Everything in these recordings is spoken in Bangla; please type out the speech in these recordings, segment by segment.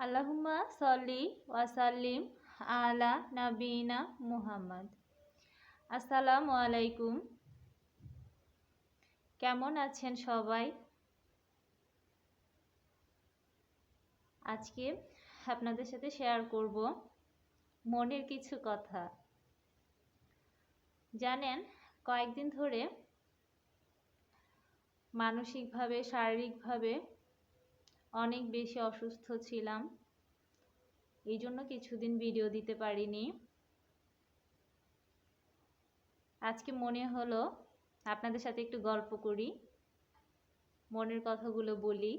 আল্লাহুম্মা সল্লি ওয়াসাল্লিম আলা নাবিনা মুহাম্মদ। আসসালামু আলাইকুম। কেমন আছেন সবাই? আজকে আপনাদের সাথে শেয়ার করব মনের কিছু কথা। জানেন, কয়েকদিন ধরে মানসিকভাবে, শারীরিকভাবে অনেক বেশি অসুস্থ ছিলাম। এই জন্য কিছুদিন ভিডিও দিতে পারিনি। আজকে মনে হলো আপনাদের সাথে একটু গল্প করি, মনের কথাগুলো বলি।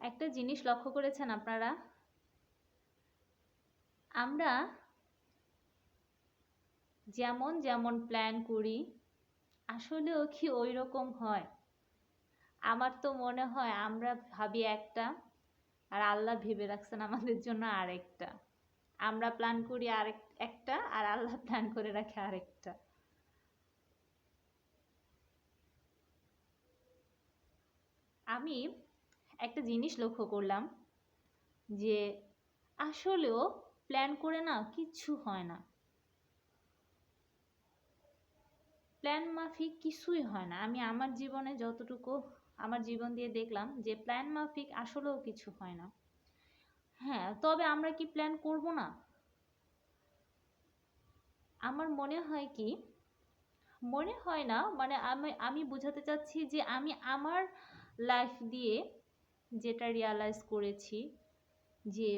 একটা জিনিস লক্ষ্য করেছেন আপনারা? আমরা যেমন যেমন প্ল্যান করি, আসলেও কি ওই রকম হয়? আমার তো মনে হয় আমরা ভাবি একটা, আর আল্লাহ ভেবে রাখছেন আমাদের জন্য আরেকটা। আমরা প্ল্যান করি আরেক, একটা, আর আল্লাহ প্ল্যান করে রাখে আরেকটা। আমি একটা জিনিস লক্ষ্য করলাম, যে আসলেও প্ল্যান করে না, কিচ্ছু হয় না। প্ল্যান মাফিক কিছুই হয় না। আমি আমার জীবনে যতটুকু আমার জীবন দিয়ে দেখলাম যে প্ল্যান মাফিক আসলেও কিছু হয় না। হ্যাঁ তবে আমরা কি প্ল্যান করব না? আমার মনে হয় কি, মনে হয় না মানে আমি আমি বোঝাতে চাচ্ছি যে, আমি আমার লাইফ দিয়ে যেটা রিয়ালাইজ করেছি যে,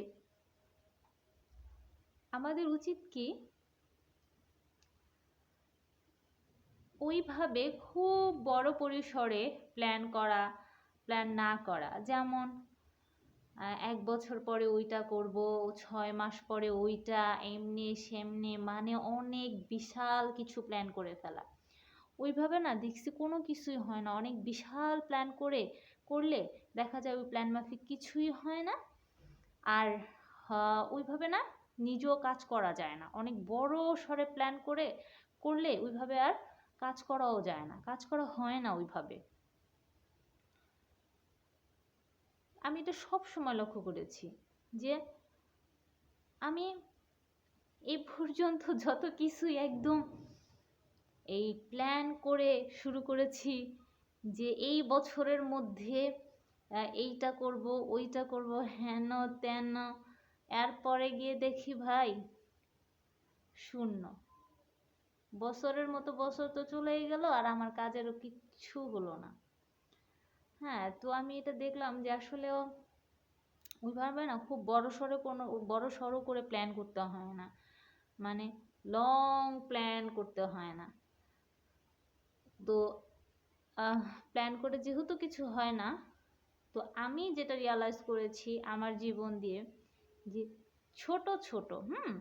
আমাদের উচিত কি ওইভাবে খুব বড় পরিসরে প্ল্যান করা প্ল্যান না করা। যেমন এক বছর পরে ওইটা করব, ছয় মাস পরে ওইটা, এমনি সেমনি মানে অনেক বিশাল কিছু প্ল্যান করে ফেলা। ওইভাবে না, দেখছি কোনো কিছুই হয় না। অনেক বিশাল প্ল্যান করে, করলে দেখা যায় ওই প্ল্যান মাফিক কিছুই হয় না। আর ওইভাবে না, নিজেও কাজ করা যায় না। অনেক বড় সরে প্ল্যান করে, করলে ওইভাবে আর কাজ করাও যায় না, কাজ করা হয় না ওইভাবে। আমি এটা সব সময় লক্ষ্য করেছি যে আমি এ পর্যন্ত যত কিছুই একদম এই প্ল্যান করে শুরু করেছি যে এই বছরের মধ্যে এইটা করব, ওইটা করব, হেন তেন, এরপরে গিয়ে দেখি ভাই, শূন্য। বছরের মতো বছর তো চলেই গেল আর আমার কাজেরও কিচ্ছু হলো না। হ্যাঁ তো আমি এটা দেখলাম যে আসলেও ওইভাবে না খুব বড় সড়ো কোনো, বড় সড়ো করে প্ল্যান করতে হয় না। মানে লং প্ল্যান করতে হয় না। তো প্ল্যান করে যেহেতু কিছু হয় না, তো আমি যেটা রিয়ালাইজ করেছি আমার জীবন দিয়ে যে ছোট ছোট, হুম,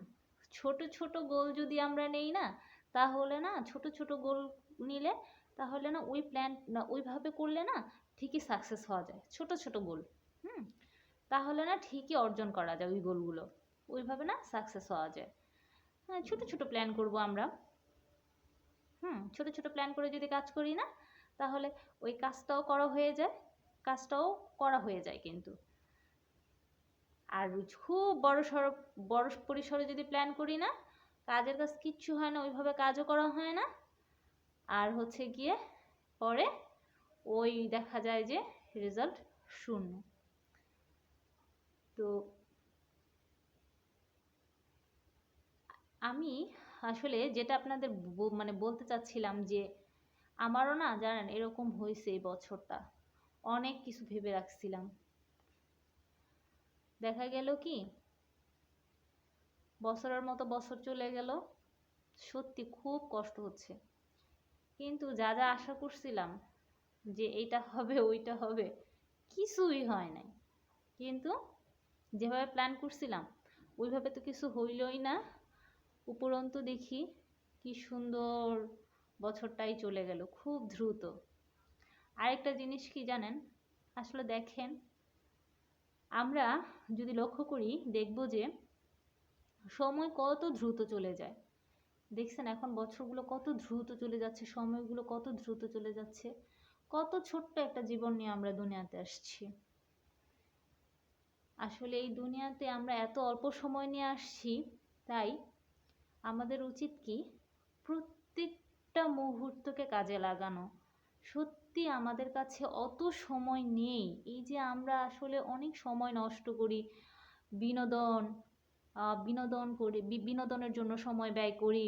ছোট ছোট গোল যদি আমরা নেই না তাহলে না ছোট ছোট গোল নিলে তাহলে না ওই প্ল্যান না, ওইভাবে করলে না ঠিকই সাকসেস হওয়া যায়। ছোট ছোট গোল হুম? তাহলে না ঠিকই অর্জন করা যায় ওই গোলগুলো ওইভাবে না সাকসেস হওয়া যায়। হ্যাঁ ছোটো ছোটো প্ল্যান করব আমরা। হুম, ছোটো ছোটো প্ল্যান করে যদি কাজ করি না, তাহলে ওই কাজটাও করা হয়ে যায়, কাজটাও করা হয়ে যায় কিন্তু। আর খুব বড় সড়ো বড় পরিসরে যদি প্ল্যান করি না কাজের কাজ কিচ্ছু হয় না, ওইভাবে কাজও করা হয় না। আর হচ্ছে গিয়ে পরে ওই দেখা যায় যে রেজাল্ট শূন্য। তো আমি আসলে যেটা আপনাদের মানে বলতে চাচ্ছিলাম যে, আমারও না জানেন এরকম হয়েছে এই বছরটা। অনেক কিছু ভেবে রাখছিলাম। দেখা গেল কি বছরের মতো বছর চলে গেল। সত্যি খুব কষ্ট হচ্ছে। কিন্তু যা যা আশা করছিলাম যে এইটা হবে, ওইটা হবে, কিছুই হয় নাই। কিন্তু যেভাবে প্ল্যান করছিলাম, ওইভাবে তো কিছু হইলই না। উপরন্তু দেখি কি সুন্দর বছরটাই চলে গেল, খুব দ্রুত। আরেকটা জিনিস কি জানেন? আসলে দেখেন, আমরা যদি লক্ষ্য করি, দেখব যে সময় কত দ্রুত চলে যায়। দেখছেন এখন বছরগুলো কত দ্রুত চলে যাচ্ছে, সময়গুলো কত দ্রুত চলে যাচ্ছে, কত ছোট্ট একটা জীবন নিয়ে আমরা দুনিয়াতে আসছি। আসলে এই দুনিয়াতে আমরা এত অল্প সময় নিয়ে আসছি, তাই আমাদের উচিত কি প্রত্যেকটা মুহূর্তকে কাজে লাগানো। সত্যি আমাদের কাছে অত সময় নেই, এই যে আমরা আসলে অনেক সময় নষ্ট করি, বিনোদন বিনোদন করি বিনোদনের জন্য সময় ব্যয় করি।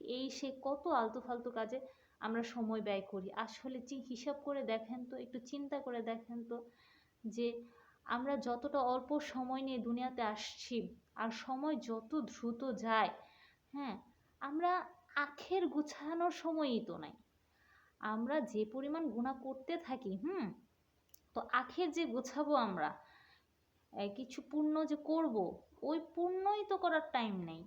এই সে কত আলতু ফালতু কাজে আমরা সময় ব্যয় করি। আসলে হিসাব করে দেখেন তো, একটু চিন্তা করে দেখেন তো যে আমরা যতটা অল্প সময় নিয়ে দুনিয়াতে আসছি আর সময় যত দ্রুত যায় হ্যাঁ আমরা আখের গুছানোর সময়ই তো নাই। আমরা যে পরিমাণ গুণা করতে থাকি, হুম, তো আখের যে গোছাবো আমরা কিছু পুণ্য যে করব, ওই পুণ্যই তো করার টাইম নেই।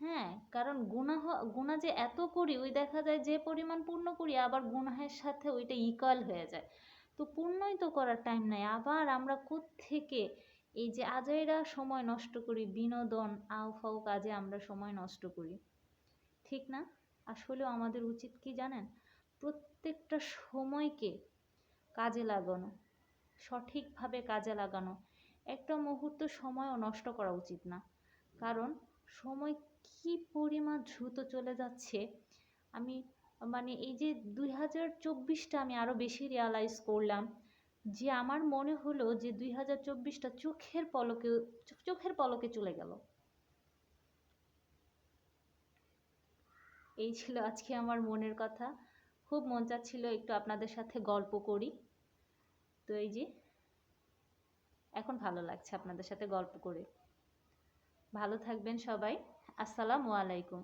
হ্যাঁ কারণ গুনাহ গুনাহ যে এত করি, ওই দেখা যায় যে পরিমাণ পুণ্য করি, আবার গুনাহের সাথে ওইটা ইকুয়াল হয়ে যায়। তো পুণ্যই তো করার টাইম নাই। আবার আমরা থেকে এই যে আজাইরা সময় নষ্ট করি, বিনোদন আউ ফাউ কাজে আমরা সময় নষ্ট করি। ঠিক না? আসলেও আমাদের উচিত কি জানেন? প্রত্যেকটা সময়কে কাজে লাগানো, সঠিকভাবে কাজে লাগানো। একটা মুহূর্ত সময়ও নষ্ট করা উচিত না। কারণ সময় কি পরিমাণ দ্রুত চলে যাচ্ছে, আমি মানে এই যে দুই হাজার চব্বিশটা আমি আরও বেশি রিয়ালাইজ করলাম, যে আমার মনে হলো যে দুই হাজার চব্বিশটা চোখের পলকে চোখের পলকে চলে গেল। এই ছিল আজকে আমার মনের কথা। খুব মন চাচ্ছিল একটু আপনাদের সাথে গল্প করি। তো এই যে এখন ভালো লাগছে আপনাদের সাথে গল্প করে। ভালো থাকবেন সবাই। আসসালামু আলাইকুম।